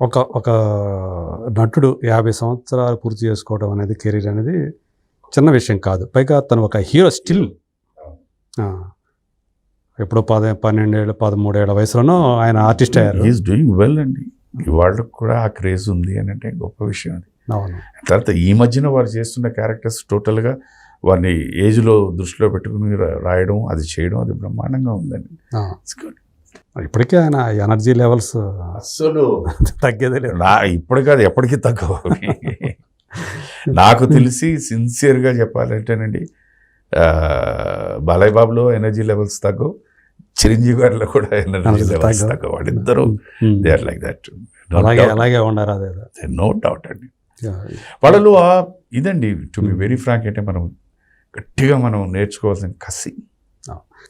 ఒక ఒక నటుడు యాభై సంవత్సరాలు పూర్తి చేసుకోవడం అనేది కెరీర్ అనేది చిన్న విషయం కాదు. పైగా తను ఒక హీరో స్టిల్. ఎప్పుడో పద పన్నెండేళ్ళ పదమూడేళ్ళ వయసులోనో ఆయన ఆర్టిస్ట్ అయ్యారు. ఈజ్ డూయింగ్ వెల్ అండి. వాళ్ళకు కూడా ఆ క్రేజ్ ఉంది అని అంటే గొప్ప విషయం అది. అవును. తర్వాత ఈ మధ్యన వారు చేస్తున్న క్యారెక్టర్స్ టోటల్గా వారిని ఏజ్లో దృష్టిలో పెట్టుకుని రాయడం అది చేయడం అది బ్రహ్మాండంగా ఉందండి. good. ఇప్పటికే ఆయన ఎనర్జీ లెవెల్స్ అస్సలు. తగ్గేదే లేదు. నా ఇప్పుడు కాదు ఎప్పటికీ తక్కువ నాకు తెలిసి సిన్సియర్గా చెప్పాలంటేనండి బాలయ్య బాబులో ఎనర్జీ లెవెల్స్ తగ్గవు. చిరంజీవి గారిలో కూడా ఎనర్జీ లెవెల్స్ తగ్గవు. తగ్గవు. వాళ్ళిద్దరూ. They are like that. అలాగే అలాగే ఉన్నారు అదే నో డౌట్ అండి. వాళ్ళలో ఇదండి టు బి వెరీ ఫ్రాంక్ అంటే మనం గట్టిగా మనం నేర్చుకోవాల్సిన కసి.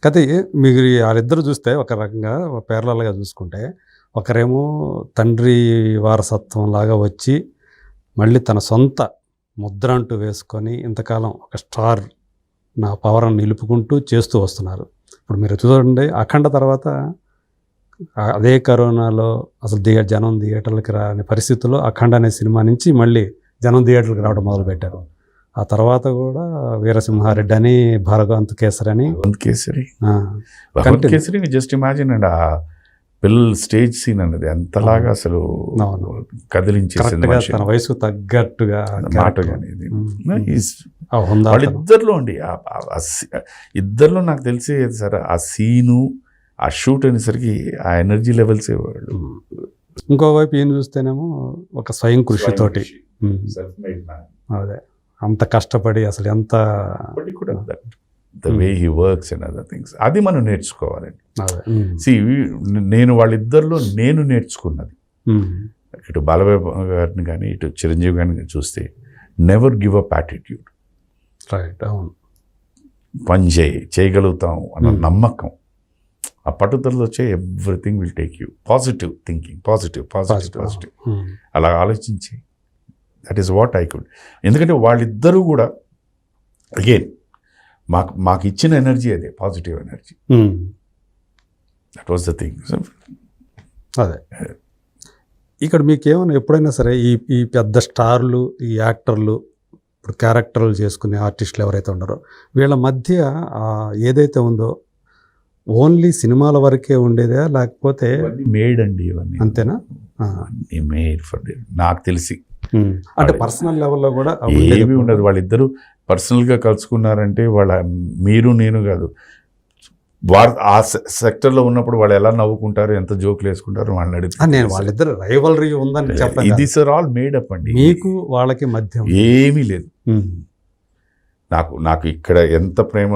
కథ మీరు వాళ్ళిద్దరు చూస్తే ఒక రకంగా పేర్లగా చూసుకుంటే ఒకరేమో తండ్రి వారసత్వం లాగా వచ్చి మళ్ళీ తన సొంత ముద్ర అంటూ వేసుకొని ఇంతకాలం ఒక స్టార్ నా పవర్ని నిలుపుకుంటూ చేస్తూ వస్తున్నారు. ఇప్పుడు మీరు చూడండి అఖండ తర్వాత అదే కరోనాలో అసలు థియే జనం థియేటర్లకు రాని పరిస్థితుల్లో అఖండ అనే సినిమా నుంచి మళ్ళీ జనం థియేటర్లకు రావడం మొదలుపెట్టారు. ఆ తర్వాత కూడా వీరసింహారెడ్డి అని భారగవంత్ కేసరి అని కేసరి. కేసరి జస్ట్ ఇమాజిన్ అండి ఆ పిల్లల స్టేజ్ సీన్ అన్నది ఎంతలాగా అసలు. కదిలించేసింది. తన వయసు తగ్గట్టుగా మాట. వాళ్ళిద్దరిలో అండి ఇద్దరిలో నాకు తెలిసి సార్ ఆ సీను ఆ షూట్ అనేసరికి ఆ ఎనర్జీ లెవెల్స్ వాళ్ళు. ఇంకోవైపు ఈయన చూస్తేనేమో ఒక స్వయం కృషితోటి. అదే అంత కష్టపడి అసలు ఎంత the way he works and other things అది మనం నేర్చుకోవాలండి. సి నేను వాళ్ళిద్దరిలో నేను నేర్చుకున్నది. ఉమ్. ఇటు బాలబాబు గారిని కానీ ఇటు చిరంజీవి గారిని చూస్తే never give up attitude right అవును. పని చేయి చేయగలుగుతాం అన్న Hmm. నమ్మకం. ఆ పట్టుదలతో వచ్చే everything will take you positive thinking positive positive positive. అలా ఆలోచించి that is what I could ఎందుకంటే వాళ్ళిద్దరూ కూడా అగైన్ మాకు మాకు ఇచ్చిన ఎనర్జీ అదే positive energy. That was the thing అదే. ఇక్కడ మీకేమైనా ఎప్పుడైనా సరే ఈ ఈ పెద్ద స్టార్లు ఈ యాక్టర్లు ఇప్పుడు క్యారెక్టర్లు చేసుకునే ఆర్టిస్టులు ఎవరైతే ఉన్నారో వీళ్ళ మధ్య ఏదైతే ఉందో ఓన్లీ సినిమాల వరకే ఉండేదా? లేకపోతే మేడ్ అండి ఇవన్నీ. అంతేనా? మేడ్ ఫర్ నాకు తెలిసి. అంటే పర్సనల్ లెవెల్లో కూడా ఏమీ ఉండదు. వాళ్ళిద్దరూ పర్సనల్గా కలుసుకున్నారంటే వాళ్ళ మీరు నేను కాదు. వారు ఆ సెక్టర్లో ఉన్నప్పుడు వాళ్ళు ఎలా నవ్వుకుంటారు ఎంత జోకులు వేసుకుంటారు వాళ్ళని అడిగితే నేను వాళ్ళిద్దరు రైవలరీ ఉందని చెప్పాను ఇది సార్ ఆల్ మేడ్ అప్ అండి. మీకు వాళ్ళకి మధ్య. ఏమీ లేదు. ఉమ్, నాకు నాకు ఇక్కడ ఎంత ప్రేమ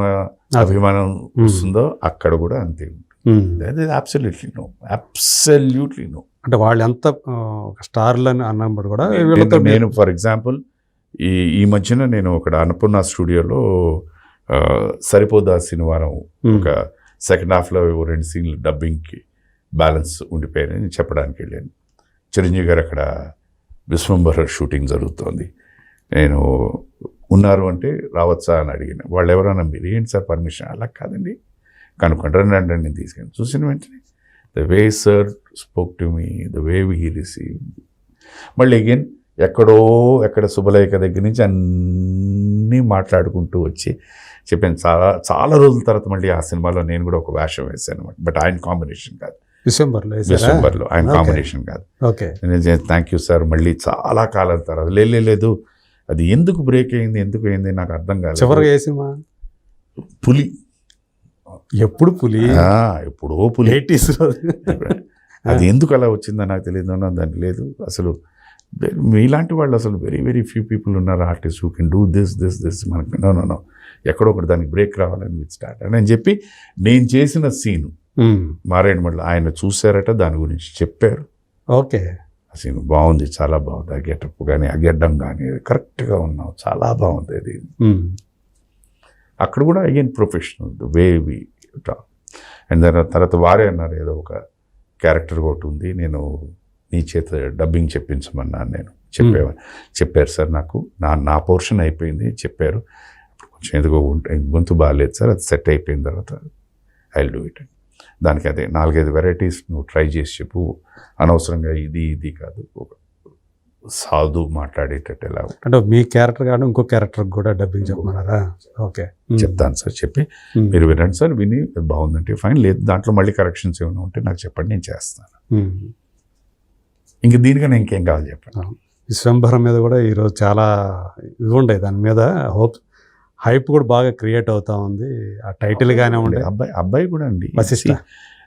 అభిమానం వస్తుందో అక్కడ కూడా అంతే. Um. Absolutely no absolutely no అంటే వాళ్ళు ఎంత స్టార్లు అని అన్నప్పుడు కూడా వీళ్ళతో నేను ఫర్ ఎగ్జాంపుల్ ఈ ఈ మధ్యన నేను ఒక అన్నపూర్ణ స్టూడియోలో సరిపోదా శనివారం ఒక సెకండ్ హాఫ్లో రెండు సీన్లు డబ్బింగ్కి బ్యాలెన్స్ ఉండిపోయాయని చెప్పడానికి వెళ్ళాను. చిరంజీవి గారు అక్కడ విశ్వంబర షూటింగ్ జరుగుతోంది. నేను ఉన్నారు అంటే రావచ్చా అని అడిగిన. వాళ్ళు ఎవరైనా మీరు? ఏంటి సార్ పర్మిషన్? అలా కాదండి. కనుక్కోండి రండి రండి నేను తీసుకెళ్ళి చూసిన వెంటనే the way sir spoke to me the way we receive మళ్ళీ అగైన్ ఎక్కడో ఎక్కడ శుభలేఖ దగ్గర నుంచి అన్నీ మాట్లాడుకుంటూ వచ్చి చెప్పాను. చాలా చాలా రోజుల తర్వాత మళ్ళీ ఆ సినిమాలో నేను కూడా ఒక వేషం వేశాను అనమాట బట్ ఆయన కాంబినేషన్ కాదు. డిసెంబర్లో? డిసెంబర్లో ఆయన. కాంబినేషన్ కాదు. ఓకే. నేను థ్యాంక్ యూ సార్ మళ్ళీ చాలా కాలం తర్వాత. లేదు అది ఎందుకు బ్రేక్ అయింది ఎందుకు అయింది నాకు అర్థం కాలేదు. చివరిగా ఏ సినిమా? పులి. ఎప్పుడు పులి? ఆ, ఎప్పుడో పులి. ఎయిటీస్ అది ఎందుకు అలా వచ్చిందో నాకు తెలియదు అన్న దానికి లేదు. అసలు మీలాంటి వాళ్ళు అసలు వెరీ వెరీ ఫ్యూ పీపుల్ ఉన్నారు artist who can do this this this మనకి నో నో నో ఎక్కడో ఒకటి దానికి బ్రేక్ రావాలని స్టార్ట్ అని చెప్పి నేను చేసిన సీను మారేడుమల్లి ఆయన చూశారట దాని గురించి చెప్పారు. ఓకే. ఆ సీన్ బాగుంది చాలా బాగుంది. ఆ గెటప్ కానీ ఆ గెడ్డం కానీ కరెక్ట్గా ఉన్నావు చాలా బాగుంది అది. అక్కడ కూడా again professional the way we talk and దాని తర్వాత వారే అన్నారు ఏదో ఒక క్యారెక్టర్ ఒకటి ఉంది నేను నీ చేత డబ్బింగ్ చెప్పించమన్నాను నేను. చెప్పేవాను చెప్పారు సార్ నాకు నా నా పోర్షన్ అయిపోయింది చెప్పారు. కొంచెం ఎందుకో గొంతు బాగాలేదు సార్ అది సెట్ అయిపోయిన తర్వాత ఐ డూ ఇట్ దానికి అదే నాలుగైదు వెరైటీస్ నువ్వు ట్రై చేసి చెప్పు అనవసరంగా ఇది ఇది కాదు ఒక సాధు మాట్లాడేటట్టు ఎలా అంటే మీ క్యారెక్టర్ కాదు ఇంకో క్యారెక్టర్ కూడా డబ్బింగ్ చెప్పమన్నారా? ఓకే. చెప్తాను సార్ చెప్పి. మీరు వినండి సార్ విని బాగుందంటే ఫైన్. లేదు దాంట్లో మళ్ళీ కరెక్షన్స్ ఏమైనా ఉంటే నాకు చెప్పండి నేను చేస్తాను. ఇంక దీనికన్నా ఇంకేం కావాలి చెప్పండి? విశ్వంభరం మీద కూడా ఈరోజు చాలా ఇది ఉండే దాని మీద హోప్ హైప్ కూడా బాగా క్రియేట్ అవుతా ఉంది. ఆ టైటిల్ గానే ఉండే. అబ్బాయి అబ్బాయి కూడా అండి. వశిష్ఠ.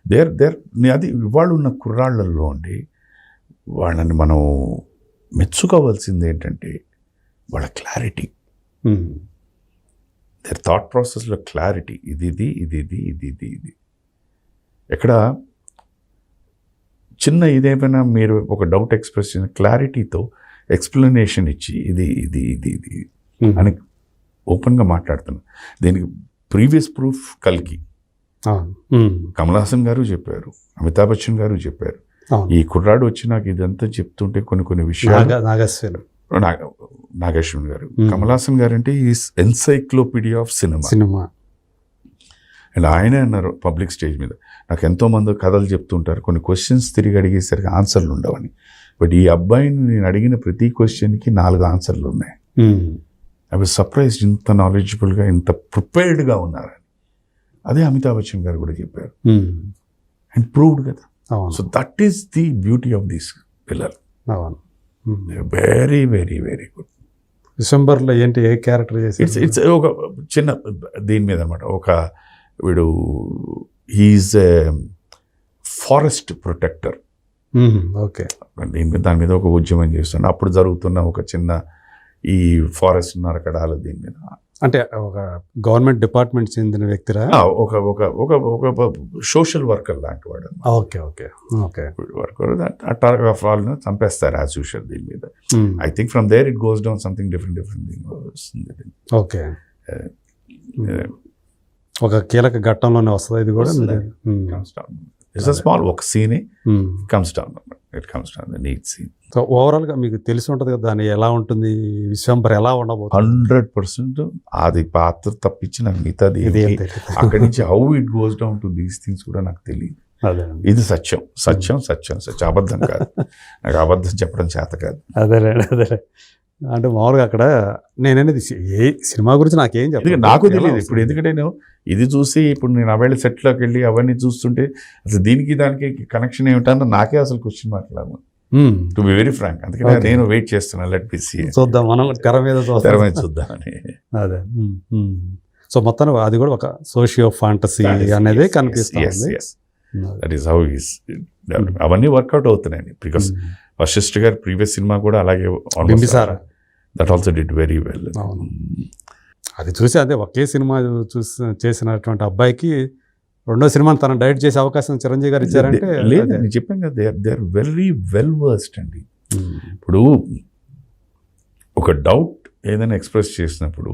దేర్ దేర్ అది ఇవాళ ఉన్న కుర్రాళ్ళల్లో అండి వాళ్ళని మనం మెచ్చుకోవాల్సింది ఏంటంటే వాళ్ళ క్లారిటీ. దేర్ థాట్ ప్రాసెస్లో క్లారిటీ ఇది ఇది ఇది ఇది ఇది ఇది ఇది ఎక్కడ చిన్న ఇదేమైనా మీరు ఒక డౌట్ ఎక్స్ప్రెస్ చేసిన క్లారిటీతో ఎక్స్ప్లెనేషన్ ఇచ్చి ఇది ఇది ఇది ఇది. అని ఓపెన్గా మాట్లాడుతున్నాను దీనికి ప్రీవియస్ ప్రూఫ్ కల్కి. కమల్ హాసన్ గారు చెప్పారు అమితాబ్ బచ్చన్ గారు చెప్పారు ఈ కుర్రాడు వచ్చి నాకు ఇదంతా చెప్తుంటే కొన్ని కొన్ని విషయాలు నాగ నాగస్వరం నాగ- నాగేశ్వరన్ గారు. కమల్ హాసన్ గారు అంటే ఈ encyclopedia of cinema. Cinema. And ఆయనే అన్నారు పబ్లిక్ స్టేజ్ మీద. నాకు ఎంతో మంది కథలు చెప్తుంటారు. కొన్ని క్వశ్చన్స్ తిరిగి అడిగేసరికి ఆన్సర్లు ఉండవని. బట్ ఈ అబ్బాయిని నేను అడిగిన ప్రతి క్వశ్చన్కి నాలుగు ఆన్సర్లు ఉన్నాయి. ఐ వాజ్ సర్ప్రైజ్డ్ ఇంత నాలెడ్జబుల్గా ఇంత ప్రిపేర్డ్గా ఉన్నారని. అదే అమితాబ్ బచ్చన్ గారు కూడా చెప్పారు. అండ్ ప్రూవ్డ్ కదా. So that is the beauty of this అవును. Um. Very very very good విశ్వంబర్లో ఏంటి ఏ క్యారెక్టర్ ఇట్స్ చేసి ఇట్స్ ఒక చిన్న దీని మీద అనమాట ఒక వీడు హీఈస్ ఫారెస్ట్ ప్రొటెక్టర్ ఓకే. దీని మీద దాని మీద ఒక ఉద్యమం చేస్తున్నాడు. అప్పుడు జరుగుతున్న ఒక చిన్న ఈ ఫారెస్ట్ నరకడాలు దీని మీద. అంటే ఒక గవర్నమెంట్ డిపార్ట్మెంట్ చెందిన వ్యక్తిరా? ఒక ఒక ఒక ఒక సోషల్ వర్కర్ లాంటి వాడు ఓకే ఓకే ఓకే. వర్కర్ అట్లా వాళ్ళని చంపేస్తారు యాజ్ యూషువల్ దీని మీద. I think from there it goes down something different different వస్తుంది ఓకే. ఒక కీలక ఘట్టంలోనే వస్తుంది ఇది కూడా. Comes down it's a small ఒక సీనే. Comes down it comes down the neat scene so ఓవరాల్గా మీకు తెలిసి ఉంటది కదా దాని ఎలా ఉంటుంది విశ్వంబర్ ఎలా ఉండబోతుంది? హండ్రెడ్ పర్సెంట్ అది పాత్ర తప్పించి నాకు మిగతాది. అక్కడి నుంచి how it goes down to these things కూడా నాకు తెలియదు. అదే. ఇది సత్యం సత్యం సత్యం సత్యం. అబద్ధం కాదు. నాకు అబద్ధం చెప్పడం చేత కాదు. అదే అదే అంటే మామూలుగా అక్కడ నేననేది సి- ఏ సినిమా గురించి నాకేం చెప్పలేదు నాకు తెలియదు ఇప్పుడు? ఎందుకంటే నేను ఇది చూసి ఇప్పుడు నేను అవేళ సెట్లోకి వెళ్ళి అవన్నీ చూస్తుంటే అసలు దీనికి దానికి కనెక్షన్ ఏమిటన్న నాకే అసలు క్వశ్చన్ మాట్లాడము. టు బి వెరీ ఫ్రాంక్ అందుకని. నేను వెయిట్ చేస్తున్నా లెట్ బి సీ చూద్దాం మనం తెర మీద తెర మీద చూద్దామని. అదే. సో మొత్తం అది కూడా ఒక సోషియో ఫాంటసీ అనేది కనిపిస్తుంది. దట్ ఈస్ హౌ ఈస్ అవన్నీ వర్కౌట్ అవుతున్నాయి. బికాస్ వశిష్ఠ గారి ప్రీవియస్ సినిమా కూడా అలాగే Bimbisara. That also did very well అవును. అది చూసి అదే ఒకే సినిమా చూసి చేసినటువంటి అబ్బాయికి రెండో సినిమాని తను డైరెక్ట్ చేసే అవకాశం చిరంజీవి గారు ఇచ్చారంటే లేదు. నేను చెప్పాను కదా they are very well versed అండి ఉమ్. ఇప్పుడు ఒక డౌట్ ఏదైనా ఎక్స్ప్రెస్ చేసినప్పుడు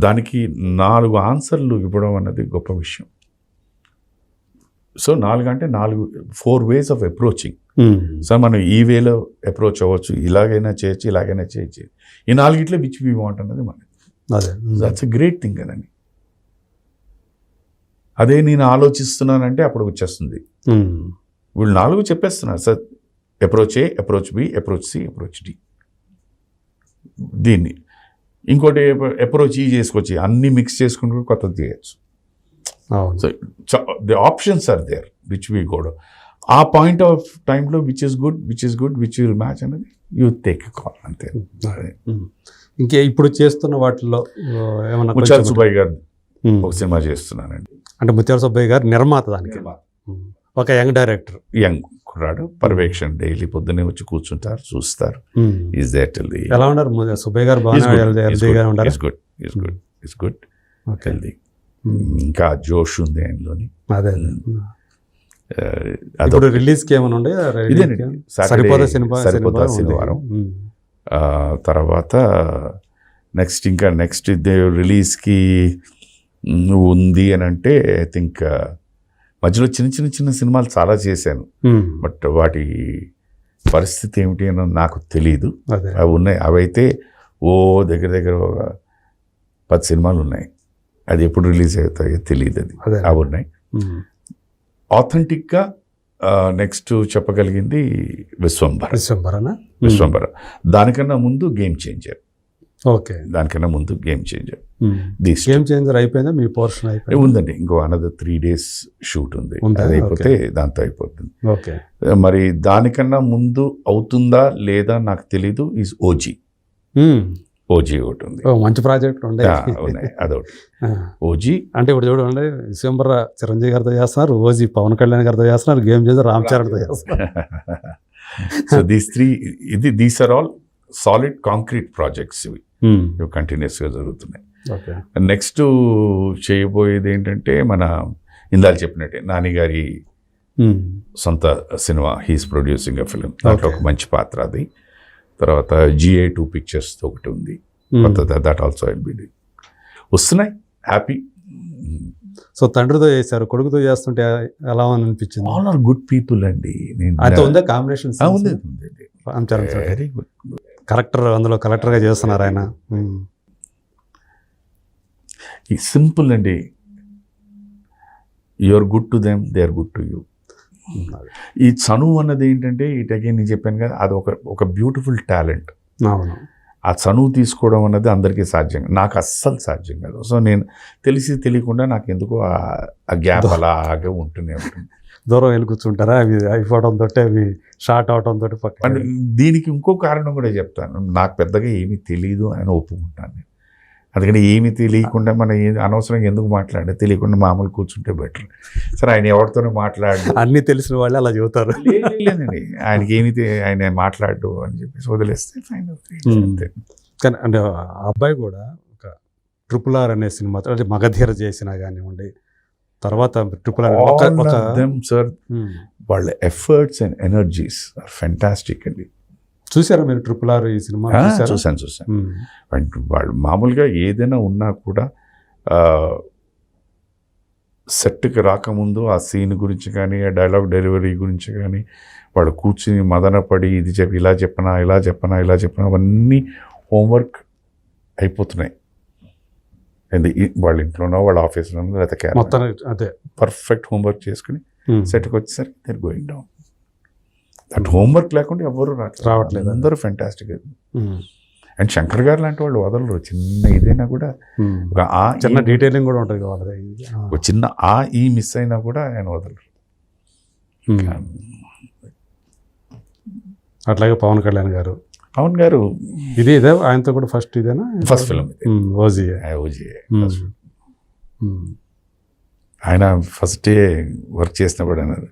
దానికి నాలుగు ఆన్సర్లు ఇవ్వడం అన్నది గొప్ప విషయం సో నాలుగు అంటే నాలుగు four ways of approaching. Sir మనం ఈ వేలో అప్రోచ్ అవ్వచ్చు. ఇలాగైనా చేయొచ్చు ఇలాగైనా చేయొచ్చు. ఈ నాలుగిట్లో విచ్ వీ వాంట్ అన్నది మనకి. దట్స్ ఎ గ్రేట్ థింగ్ కదండి అదే నేను ఆలోచిస్తున్నానంటే అప్పుడు వచ్చేస్తుంది. ఉమ్. వీళ్ళు నాలుగు చెప్పేస్తున్నారు. Sir approach A approach B approach C approach D దీన్ని. ఇంకోటి అప్రోచ్ ఈ చేసుకొచ్చి అన్ని మిక్స్ చేసుకుంటూ కొత్తది చేయొచ్చు. So the options are there which we got a point of టైంలో which is good which is good which will match అనేది you take call అంతే. ఇంకే ఇప్పుడు చేస్తున్న వాటిల్లో ఏమన్నా ముత్యాల సుబ్బయ్య గారు. ఒక సినిమా చేస్తున్నానండి అంటే ముత్యాల సుబ్బయ్య గారు నిర్మాత దానికి. ఒక యంగ్ డైరెక్టర్. యంగ్ కుర్రాడు పర్యవేక్షణ డైలీ పొద్దున్నే వచ్చి కూర్చుంటారు చూస్తారు. ఈజ్ దేర్ టిల్ ది ఎలా ఉన్నారు సుబ్బయ్య గారు? బాగా ఉన్నారు? Is good is good is good okay. Healthy. ఇంకా జోష్ ఉంది ఆయనలోని. అదే. ఆ, ఇప్పుడు అదొక రిలీజ్కి ఏమైనా ఉండే ఇదేనండి. Saturday Saripodhaa cinema? సరిపోదా. శనివారం తర్వాత నెక్స్ట్ ఇంకా నెక్స్ట్ రిలీజ్కి ఉంది అని అంటే ఐ థింక్ మధ్యలో చిన్న చిన్న చిన్న సినిమాలు చాలా చేశాను. బట్ వాటి పరిస్థితి ఏమిటి అని నాకు తెలియదు అవి ఉన్నాయి. అవైతే ఓ దగ్గర దగ్గర ఒక పది సినిమాలు ఉన్నాయి. అది ఎప్పుడు రిలీజ్ అవుతాయో తెలియదు అది. అవి ఉన్నాయి. ఆథెంటిక్గా నెక్స్ట్ చెప్పగలిగింది విశ్వంభర. డిసెంబరనా విశ్వంభర. దానికన్నా ముందు గేమ్ చేంజర్. ఓకే. దానికన్నా ముందు game changer. These game changer అయిపోయిందా? మీ పోర్షన్ అయిపోయింది? ఉందండి. ఇంకో అనదర్ త్రీ డేస్ షూట్ ఉంది. ఉందా? అది అయిపోతే దాంతో అయిపోతుంది. ఓకే. మరి దానికన్నా ముందు అవుతుందా లేదా నాకు తెలీదు. ఈజ్ ఓజీ ఓజీ ఒకటి ఉంది. ఓ మంచి ప్రాజెక్ట్ ఉండే. ఉన్నాయి. అదొకటి. ఓజీ అంటే ఇప్పుడు చూడండి డిసెంబర్ చిరంజీవి గారితో చేస్తున్నారు ఓజీ పవన్ కళ్యాణ్ గారితో చేస్తున్నారు గేమ్ చేసి రామ్ చరణ్తో చేస్తున్నారు. సో దీస్ త్రీ ఇది these are all solid concrete projects ఇవి. కంటిన్యూస్గా జరుగుతున్నాయి. ఓకే నెక్స్ట్ చేయబోయేది ఏంటంటే మన ఇందాక చెప్పినట్టే నాని గారి ఉమ్. సొంత cinema he's producing a film దాంట్లో. ఒక మంచి పాత్ర అది. తర్వాత జిఏ టూ పిక్చర్స్ ఒకటి ఉంది. దట్ ఆల్సో ఐల్ బి వస్తున్నాయి. హ్యాపీ సో తండ్రితో చేశారు కొడుకుతో చేస్తుంటే ఎలా అని అనిపించింది ఆల్ ఆర్ గుడ్ పీపుల్ అండి. నేను ఉందా కాంబినేషన్ ఉంది. వెరీ గుడ్ కలెక్టర్ అందులో కలెక్టర్గా చేస్తున్నారు ఆయన. ఉమ్. ఈ సింపుల్ అండి. You are good to them they are good to you ఈ చనువు అన్నది ఏంటంటే ఇట్ అగైన్ నేను చెప్పాను కదా అది ఒక ఒక బ్యూటిఫుల్ టాలెంట్ అవును. ఆ చనువు తీసుకోవడం అన్నది అందరికీ సాధ్యం. నాకు అస్సలు సాధ్యం కాదు. సో నేను తెలిసి తెలియకుండా నాకు ఎందుకో ఆ- గ్యాప్ అలాగే ఉంటూనే ఉంటుంది. దూరం వెళ్ళి కూర్చుంటారా? అవి అయిపోవడం తోటి అవి షార్ట్ అవడం తోటి అండ్ పక్కన దీనికి ఇంకో కారణం కూడా చెప్తాను. నాకు పెద్దగా ఏమీ తెలియదు అని ఒప్పుకుంటాను నేను. అందుకని ఏమీ తెలియకుండా మనం ఏ- అనవసరంగా ఎందుకు మాట్లాడే తెలియకుండా మామూలు కూర్చుంటే బెటర్. సరే ఆయన ఎవరితోనూ మాట్లాడు అన్ని తెలిసిన వాళ్ళే అలా చెబుతారు. లేదు- లేదండి. ఆయనకి ఏమి ఆయన మాట్లాడు అని చెప్పేసి వదిలేస్తే ఫైన్. అంతే. కానీ అంటే అబ్బాయి కూడా ఒక ట్రిపుల్ ఆర్ అనే సినిమా అంటే మగధీర చేసినా కానివ్వండి తర్వాత ట్రిపుల్ ఆర్ సార్. వాళ్ళ efforts and energies are fantastic అండి. చూసారా మీరు ట్రిపుల్ ఆర్ ఈ సినిమా? చూశాను చూశాను. వాళ్ళు మామూలుగా ఏదైనా ఉన్నా కూడా సెట్కి రాకముందు ఆ సీన్ గురించి కానీ ఆ డైలాగ్ డెలివరీ గురించి కానీ వాడు కూర్చుని మదనపడి ఇది చెప్పి ఇలా చెప్పనా ఇలా చెప్పనా ఇలా చెప్పనా అవన్నీ హోంవర్క్ అయిపోతున్నాయి. వాళ్ళ ఇంట్లోనో వాళ్ళ ఆఫీస్లోనో లేకపోతే మొత్తం అదే. పర్ఫెక్ట్ హోంవర్క్ చేసుకుని. సెట్కి వచ్చేసరికి they're going down that homework లేకుండా ఎవరు రావట్లేదు. అందరూ ఫెంటాస్టిక్ ఉమ్. అండ్ శంకర్ గారు లాంటి వాళ్ళు వదలరు చిన్న ఇదైనా కూడా ఉమ్. ఒక ఆ చిన్న డీటెయిలింగ్ కూడా ఉంటుంది వాళ్ళది. ఒక చిన్న ఆ ఈ మిస్ అయినా కూడా ఆయన వదలరు ఉమ్. అట్లాగే పవన్ కళ్యాణ్ గారు పవన్ గారు ఇది ఇదే ఆయనతో కూడా ఫస్ట్ ఇదేనా ఫస్ట్ ఫిల్మ్ ఓజీ. ఆయన ఫస్ట్ డే వర్క్ చేసినప్పుడు అన్నారు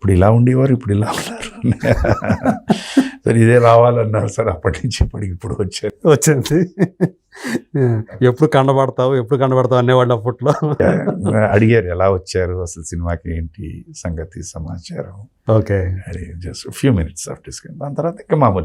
ఇప్పుడు ఇలా ఉండేవారు ఇప్పుడు ఇలా ఉన్నారు. సరే ఇదే రావాలన్నారు. సార్ అప్పటి నుంచి ఇప్పటికి ఇప్పుడు వచ్చారు. వచ్చింది ఎప్పుడు కండబడతావు ఎప్పుడు కండబడతావు అనేవాళ్ళు అప్పట్లో అడిగారు ఎలా వచ్చారు అసలు సినిమాకి ఏంటి సంగతి సమాచారం. ఓకే. అది just few minutes of discussion దాని తర్వాత ఇంకా మామూలు